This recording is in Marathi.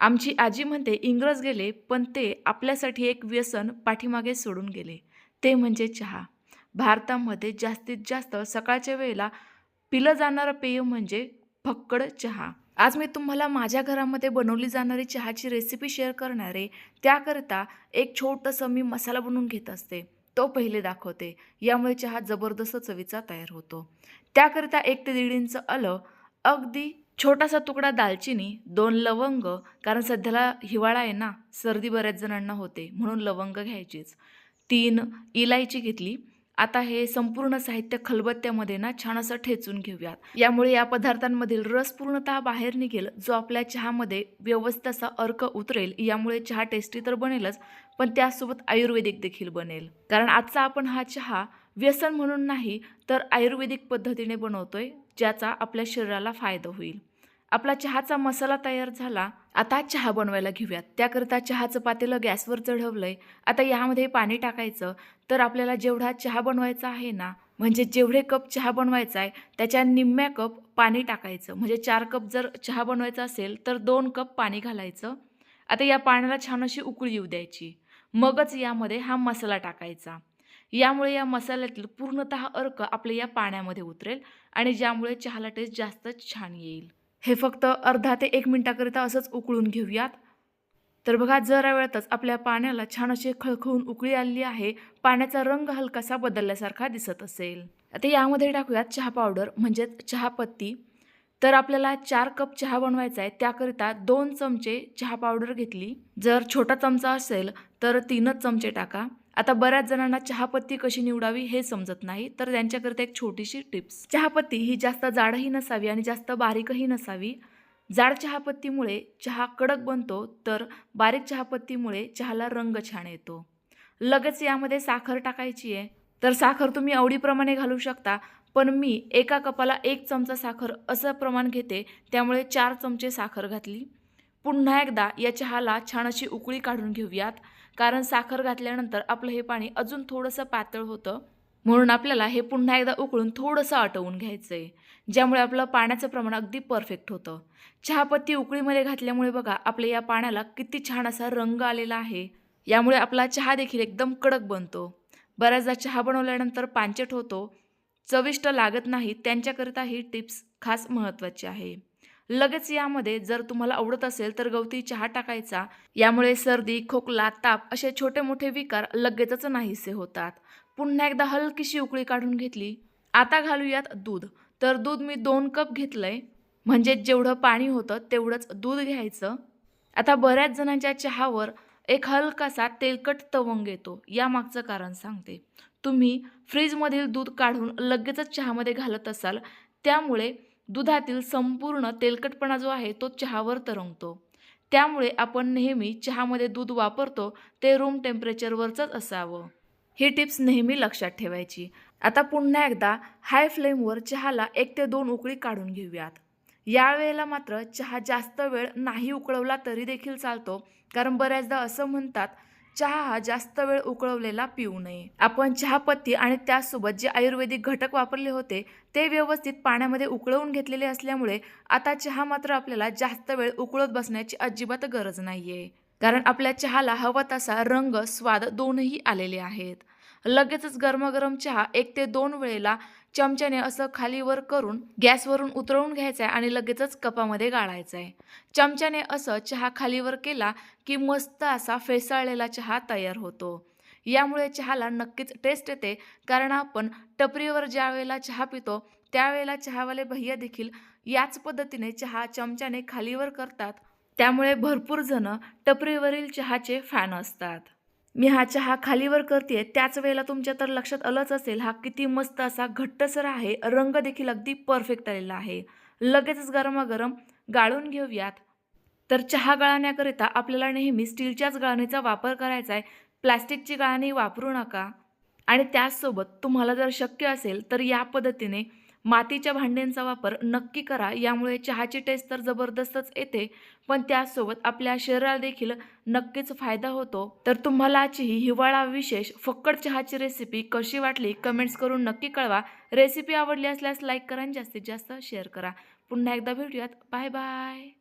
आमची आजी म्हणते इंग्रज गेले पण ते आपल्यासाठी एक व्यसन पाठीमागे सोडून गेले. ते म्हणजे चहा. भारतामध्ये जास्तीत जास्त सकाळच्या वेळेला पिलं जाणारं पेय म्हणजे फक्कड चहा. आज मी तुम्हाला माझ्या घरामध्ये बनवली जाणारी चहाची रेसिपी शेअर करणार आहे त्याकरिता एक छोटंसं मी मसाला बनवून घेत असते. तो पहिले दाखवते. यामुळे चहा जबरदस्त चवीचा तयार होतो. त्याकरिता एक ते दीड इंच आलं अगदी छोटासा तुकडा दालचिनी दोन लवंग कारण सध्याला हिवाळा आहे ना सर्दी बऱ्याच जणांना होते म्हणून लवंग घ्यायचीच. तीन इलायची घेतली. आता हे संपूर्ण साहित्य खलबत्त्यामध्ये ना छान असं ठेचून घेऊयात. यामुळे या पदार्थांमधील रस पूर्णतः बाहेर निघेल जो आपल्या चहामध्ये व्यवस्थित असा अर्क उतरेल. यामुळे चहा टेस्टी तर बनेलच पण त्यासोबत आयुर्वेदिक देखील बनेल. कारण आजचा आपण हा चहा व्यसन म्हणून नाही तर आयुर्वेदिक पद्धतीने बनवतोय ज्याचा आपल्या शरीराला फायदा होईल. आपला चहाचा मसाला तयार झाला आता चहा बनवायला घेऊयात. त्याकरता चहाचं पातेलं गॅसवर चढवलंय. आता यामध्ये पाणी टाकायचं. तर आपल्याला जेवढा चहा बनवायचा आहे ना म्हणजे जेवढे कप चहा बनवायचा आहे त्याच्या निम्म्या कप पाणी टाकायचं. म्हणजे चार कप जर चहा बनवायचा असेल तर दोन कप पाणी घालायचं. आता या पाण्याला छान अशी उकळी येऊ द्यायची. मगच यामध्ये हा मसाला टाकायचा. यामुळे या मसाल्यातील पूर्णतः अर्क आपल्या या पाण्यामध्ये उतरेल आणि ज्यामुळे चहाला टेस्ट जास्तच छान येईल. हे फक्त अर्धा ते एक मिनटाकरिता असंच उकळून घेऊयात. तर बघा जरा वेळातच आपल्या पाण्याला छान अशी खळखळून उकळी आलेली आहे. पाण्याचा रंग हलकासा बदलल्यासारखा दिसत असेल. आता यामध्ये टाकूयात चहा पावडर म्हणजेच चहापत्ती तर आपल्याला चार कप चहा बनवायचा आहे. त्याकरिता दोन चमचे चहा पावडर घेतली. जर छोटा चमचा असेल तर तीनच चमचे टाका. आता बऱ्याच जणांना चहापत्ती कशी निवडावी हे समजत नाही तर त्यांच्याकरिता एक छोटीशी टिप्स. चहापत्ती ही जास्त जाडही नसावी आणि जास्त बारीकही नसावी. जाड चहापत्तीमुळे चहा कडक बनतो तर बारीक चहापत्तीमुळे चहाला रंग छान येतो. लगेच यामध्ये साखर टाकायची आहे तर साखर तुम्ही आवडीप्रमाणे घालू शकता पण मी एका कपाला एक चमचा साखर असं प्रमाण घेते त्यामुळे चार चमचे साखर घातली. पुन्हा एकदा या चहाला छान अशी उकळी काढून घेऊयात. कारण साखर घातल्यानंतर आपलं हे पाणी अजून थोडंसं पातळ होतं. म्हणून आपल्याला हे पुन्हा एकदा उकळून थोडंसं आटवून घ्यायचं आहे ज्यामुळे आपलं पाण्याचं प्रमाण अगदी परफेक्ट होतं. चहापत्ती उकळीमध्ये घातल्यामुळे बघा आपल्या या पाण्याला किती छान असा रंग आलेला आहे. यामुळे आपला चहा देखील एकदम कडक बनतो. बऱ्याचदा चहा बनवल्यानंतर पांचट होतो. चविष्ट लागत नाही त्यांच्याकरिता ही टिप्स खास महत्त्वाची आहे. लगेच यामध्ये जर तुम्हाला आवडत असेल तर गवती चहा टाकायचा. यामुळे सर्दी खोकला ताप असे छोटे मोठे विकार लगेचच नाहीसे होतात. पुन्हा एकदा हलकीशी उकळी काढून घेतली. आता घालूयात दूध. तर दूध मी दोन कप घेतलंय. म्हणजे जेवढं पाणी होतं तेवढंच दूध घ्यायचं. आता बऱ्याच जणांच्या चहावर एक हलकासा तेलकट तवंग येतो. यामागचं कारण सांगते. तुम्ही फ्रीजमधील दूध काढून लगेचच चहामध्ये घालत असाल. त्यामुळे दुधातील संपूर्ण तेलकटपणा जो आहे तो चहावर तरंगतो. त्यामुळे आपण नेहमी चहामध्ये दूध वापरतो ते रूम टेम्परेचरवरचंच असावं. ही टिप्स नेहमी लक्षात ठेवायची. आता पुन्हा एकदा हाय फ्लेमवर चहाला एक ते दोन उकळी काढून घेऊयात. यावेळेला मात्र चहा जास्त वेळ नाही उकळवला तरी देखील चालतो कारण बऱ्याचदा असं म्हणतात चहा हा जास्त वेळ उकळवलेला पिऊ नये. आपण चहापत्ती आणि त्यासोबत जे आयुर्वेदिक घटक वापरले होते ते व्यवस्थित पाण्यामध्ये उकळवून घेतलेले असल्यामुळे आता चहा मात्र आपल्याला जास्त वेळ उकळत बसण्याची अजिबात गरज नाहीये. कारण आपल्या चहाला हवा तसा रंग स्वाद दोनही आलेले आहेत. लगेचच गरमागरम चहा एक ते दोन वेळेला चमच्याने असं खालीवर करून गॅसवरून उतरवून घ्यायचं आहे आणि लगेचच कपामध्ये गाळायचं आहे चमच्याने असं चहा खालीवर केला की मस्त असा फेसाळलेला चहा तयार होतो. यामुळे चहाला नक्कीच टेस्ट येते कारण आपण टपरीवर ज्या वेळेला चहा पितो त्यावेळेला चहावाले भैया देखील याच पद्धतीने चहा चमच्याने खालीवर करतात. त्यामुळे भरपूर जण टपरीवरील चहाचे फॅन असतात. मी हा चहा खालीवर करते त्याच वेळेला तुमच्या तर लक्षात आलंच असेल हा किती मस्त असा घट्टसर आहे रंग देखील अगदी परफेक्ट आलेला आहे. लगेचच गरमागरम गाळून घेऊयात. तर चहा गाळण्याकरिता आपल्याला नेहमी स्टीलच्याच गाळणीचा वापर करायचा आहे. प्लॅस्टिकची गाळणी वापरू नका. आणि त्याचसोबत तुम्हाला जर शक्य असेल तर या पद्धतीने मातीच्या भांड्यांचा वापर नक्की करा. यामुळे चहाची टेस्ट तर जबरदस्तच येते पण त्याचसोबत आपल्या शरीराला देखील नक्कीच फायदा होतो. तर तुम्हाला आजची हिवाळा विशेष फक्कड चहाची रेसिपी कशी वाटली कमेंट्स करून नक्की कळवा. रेसिपी आवडली असल्यास लाईक करा आणि जास्तीत जास्त शेअर करा. पुन्हा एकदा भेटूयात. Bye bye